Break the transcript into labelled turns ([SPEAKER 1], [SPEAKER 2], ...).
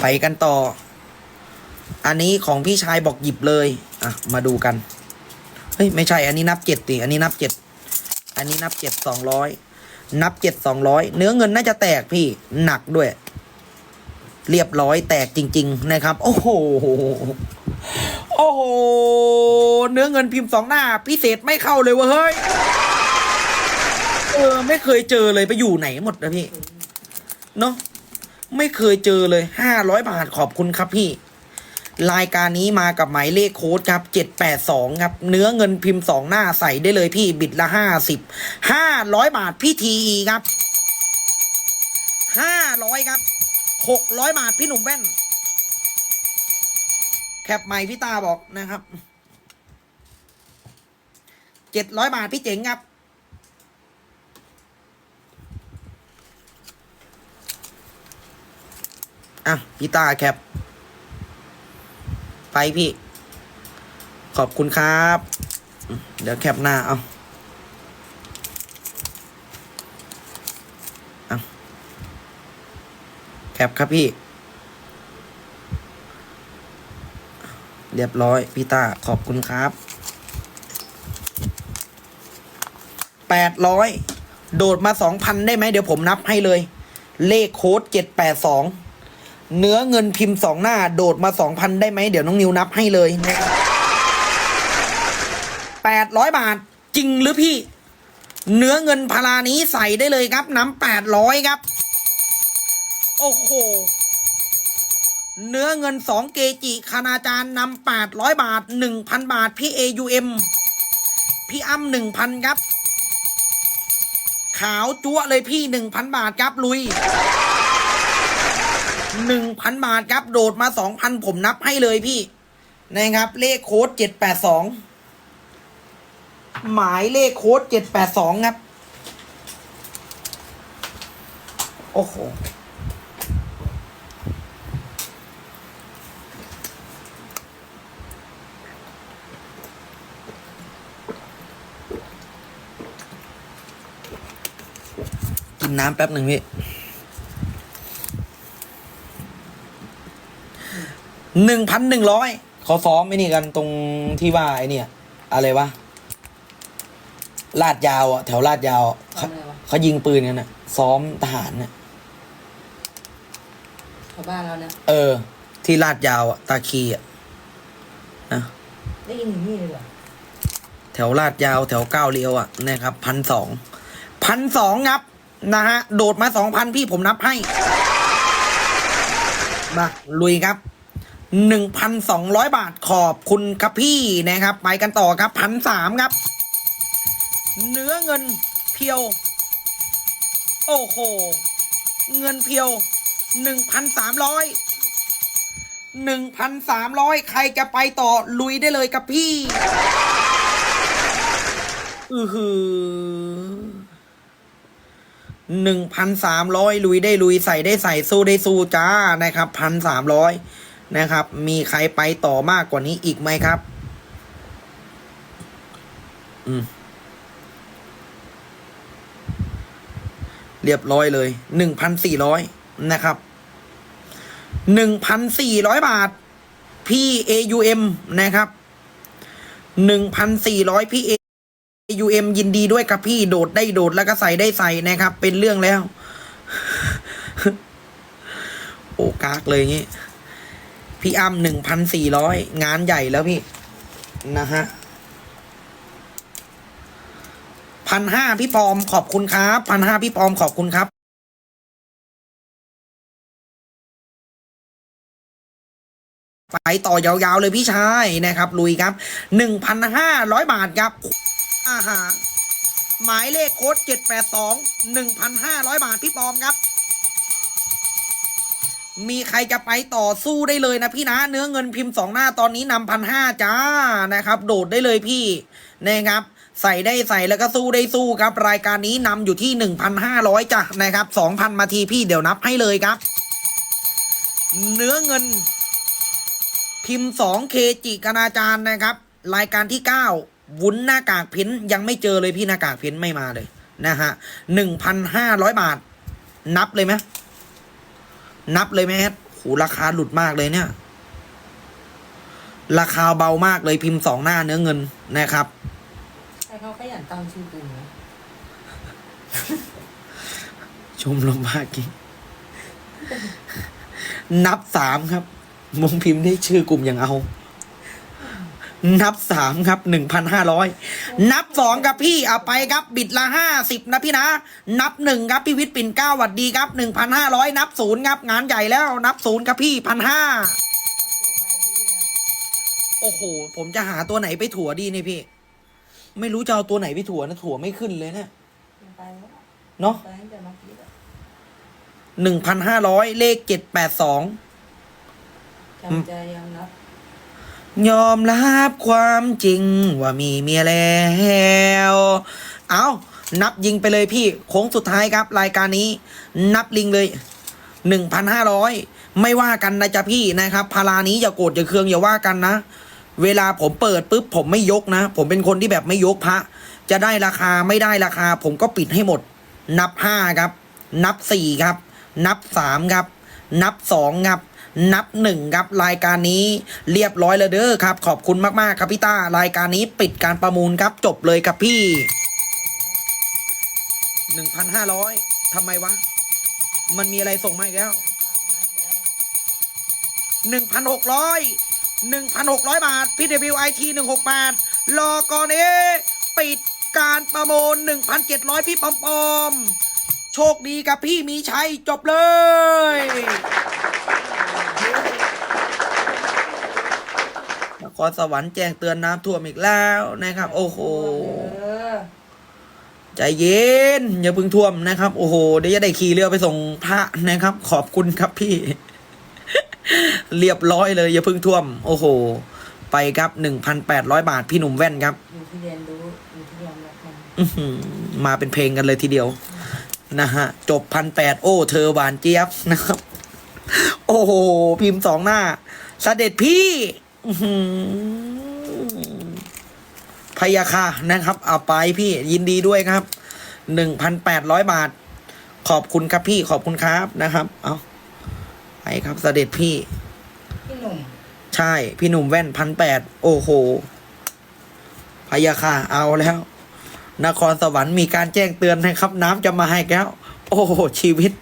[SPEAKER 1] ไปกันต่อ อันนี้ของพี่ชายบอกหยิบเลย อะ มาดูกัน เฮ้ย ไม่ใช่ อันนี้นับเจ็ดติอันนี้นับเจ็ด อันนี้นับเจ็ดสองร้อย นับเจ็ดสองร้อย เนื้อเงินน่าจะแตกพี่ หนักด้วย เรียบร้อยแตกจริง ๆ นะครับ โอ้โห โอ้โห เนื้อเงินพิมพ์สองหน้า พิเศษไม่เข้าเลยวะเฮ้ย เออ ไม่เคยเจอเลยไปอยู่ไหนหมดนะพี่ เนาะ ไม่เคยเจอเลยห้าร้อยบาทขอบคุณครับพี่ รายการนี้มากับหมายเลขโค้ดครับเจ็ดแปดสองครับ เนื้อเงินพิมพ์สองหน้าใส่ได้เลยพี่บิดละห้าสิบห้าร้อยบาทพี่ทีครับห้าร้อยครับหกร้อยบาทพี่หนุ่มแว่น แคปใหม่พี่ตาบอกนะครับเจ็ดร้อยบาทพี่เจ๋งครับ อะพี่ตาแคป ไปพี่ ขอบคุณครับ เดี๋ยวแคปหน้าเอาเอาแคปครับพี่ เรียบร้อย พี่ตาขอบคุณครับแปดร้อยโดดมาสองพันได้ไหมเดี๋ยวผมนับให้เลย เลขโค้ดเจ็ดแปดสอง เนื้อเงินพิมพ์สองหน้าโดดมาสองพันได้ไหมเดี๋ยวน้องนิวนับให้เลยนะครับแปดร้อยบาทจริงหรือพี่ เนื้อเงินพารานี้ใส่ได้เลยครับ น้ำแปดร้อยครับ โอ้โหเนื้อเงินสองเกจิคณาจารย์นำแปดร้อยบาทหนึ่งพันบาท พี่ AUM พี่อ้ำหนึ่งพันครับ ขาวจั๊วเลยพี่หนึ่งพันบาทครับลุย หนึ่งพันบาทครับ โดดมาสองพันผมนับให้เลยพี่นะครับ เลขโค้ดเจ็ดแปดสองหมายเลขโค้ดเจ็ดแปดสองครับ โอ้โหกินน้ำแป๊บหนึ่งพี่ หนึ่งพันหนึ่งร้อยเขาซ้อมไอ้นี่กันตรงที่ว่าไอ้เนี่ย อะไรวะลาดยาวอะแถวลาดยาวอะเขา
[SPEAKER 2] ทำอะไรวะ
[SPEAKER 1] เขายิงปืนกันอะ ซ้อมทหารน่ะ
[SPEAKER 2] ชาวบ้านเราเนี่ย
[SPEAKER 1] เออ ที่ลาดยาวอะตาคีอะนะ
[SPEAKER 2] ได้ยินถึงนี่เลยเหรอ
[SPEAKER 1] แถวลาดยาวแถวเก้าวเลี้ยวอะนะครับพันสองพันสองครับนะฮะโดดมาสองพันพี่ผมนับให้มาลุยครับ หนึ่งพันสองร้อยบาทขอบคุณครับพี่นะครับ ไปกันต่อครับพันสามครับ เนื้อเงินเพียว โอ้โห เงินเพียวหนึ่งพันสามร้อยหนึ่งพันสามร้อยใครจะไปต่อลุยได้เลยกับพี่ อือหือหนึ่งพันสามร้อยลุยได้ลุยใส่ได้ใส่สู้ได้สู้จ้านะครับพันสามร้อย นะครับ มีใครไปต่อมากกว่านี้อีกไหมครับ อืม เรียบร้อยเลยหนึ่งพันสี่ร้อยนะครับหนึ่งพันสี่ร้อยบาทพี่ AUM นะครับหนึ่งพันสี่ร้อยพี่ UM ยินดีด้วยกับพี่โดดได้โดดแล้วก็ใส่ได้ใส่นะครับ เป็นเรื่องแล้ว โอ้กากเลยงี้ พี่อ้ำหนึ่งพันสี่ร้อยงานใหญ่แล้วพี่ นะฮะพันห้าพี่ปอมขอบคุณครับพันห้าพี่ปอมขอบคุณครับไปต่อยาวๆเลยพี่ชายนะครับ ลุยครับหนึ่งพันห้าร้อยบาทครับอาหารหมายเลขโค้ดเจ็ดแปดสองหนึ่งพันห้าร้อยบาทพี่ปอมครับ มีใครจะไปต่อสู้ได้เลยนะพี่นะ เนื้อเงินพิมพ์สองหน้าตอนนี้นำพันห้าจ้านะครับ โดดได้เลยพี่นะครับใส่ได้ใส่แล้วก็สู้ได้สู้ครับ รายการนี้นำอยู่ที่หนึ่งพันห้าร้อยจ้ะนะครับสองพันมาทีพี่เดี๋ยวนับให้เลยครับ เนื้อเงิน พิมพ์สองเคจิกนาจารย์นะครับ รายการที่เก้าวุ้นหน้ากากเพ้นยังไม่เจอเลยพี่หน้ากากเพ้นไม่มาเลยนะฮะหนึ่งพันห้าร้อยบาท นับเลยไหม นับเลยไหมฮะโหโหราคาหลุดมากเลยเนี่ย ราคาเบามากเลยพิมพ์สองหน้าเนื้อเงินนะครับ
[SPEAKER 2] ใช่เขาขยันตั้งชื่อกลุ่มนะ
[SPEAKER 1] ชมลมภากีนับสามครับมงพิมพ์ได้ชื่อกลุ่มอย่างเอา นับสามครับหนึ่งพันห้าร้อยนับสองครับพี่เอาไปครับบิดละห้าสิบนะพี่นะ นับหนึ่งครับพี่วิทย์ปิ่นเก้าหวัดดีครับหนึ่งพันห้าร้อยนับศูนย์ครับงานใหญ่แล้วนับศูนย์ครับพี่พันห้า
[SPEAKER 2] โอ้
[SPEAKER 1] โห ผมจะหาตัวไหนไปถั่วดีเนี่ยพี่ ไม่รู้จะเอาตัวไหนไปถั่วนะถั่วไม่ขึ้นเลยเนะ
[SPEAKER 2] มันไปแล้ว
[SPEAKER 1] เนาะหนึ่งพันห้าร้อยเลขเจ็ดแปดสอง
[SPEAKER 2] จำใจยังนับ
[SPEAKER 1] ยอมรับความจริงว่ามีเมียแล้ว เอานับยิงไปเลยพี่โค้งสุดท้ายครับ รายการนี้ นับลิงเลยหนึ่งพันห้าร้อยไม่ว่ากันนะจ๊ะพี่นะครับ พารานี้อย่าโกรธอย่าเคืองอย่าว่ากันนะ เวลาผมเปิดปุ๊บผมไม่ยกนะ ผมเป็นคนที่แบบไม่ยกพระ จะได้ราคาไม่ได้ราคา ผมก็ปิดให้หมด นับห้าครับ นับสี่ครับ นับสามครับ นับสองครับ นับหนึ่งครับรายการนี้เรียบร้อยแล้วเด้อครับ ขอบคุณมากๆครับพี่ต้ารายการนี้ปิดการประมูลครับจบเลยครับพี่หนึ่งพันห้าร้อยทำไมวะ มันมีอะไรส่งมาอีกแล้วหนึ่งพันหกร้อยหนึ่งพันหกร้อยบาท PWIT หนึ่งหกแปดรอก่อนเอปิดการประมูลหนึ่งพันเจ็ดร้อยพี่ปอมปอม โชคดีกับพี่มีชัยจบเลย นค รสวรรค์แจ้งเตือนน้ำท่วมอีกแล้วนะครับ โอ้โห
[SPEAKER 2] เออ
[SPEAKER 1] ใจเย็นอย่าเพึ่งท่วมนะครับ โอ้โหเดี๋ยวจะได้ขี่เรือไปส่งพระนะครับ ขอบคุณครับพี่ เรียบร้อยเลย อย่าเพึ่งท่วม โอ้โห ไปครับหนึ่งพันแปดร้อยบาทพี่หนุ่มแว่นครับ
[SPEAKER 2] อยู่ที่เรียนรู้อยู่ที่ยอมรับมัน
[SPEAKER 1] อื้อหือมาเป็นเพลงกันเลยทีเดียว นะฮะ จบพันแปดโอ้ เธอหวานเจี๊ยบนะครับ โอ้โห พิมพ์สองหน้าเสด็จพี่อื้อหือ พยาค่ะนะครับ เอาไปพี่ยินดีด้วยครับหนึ่งพันแปดร้อยบาท ขอบคุณครับพี่ขอบคุณครับนะครับ เอาไปครับเสด็จพี่
[SPEAKER 2] พี่หนุ่ม
[SPEAKER 1] ใช่ พี่หนุ่มแว่นพันแปดโอ้โหพยาค่ะเอาแล้ว นครสวรรค์มีการแจ้งเตือนนะครับ น้ำจะมาให้แล้ว โอ้โหชีวิต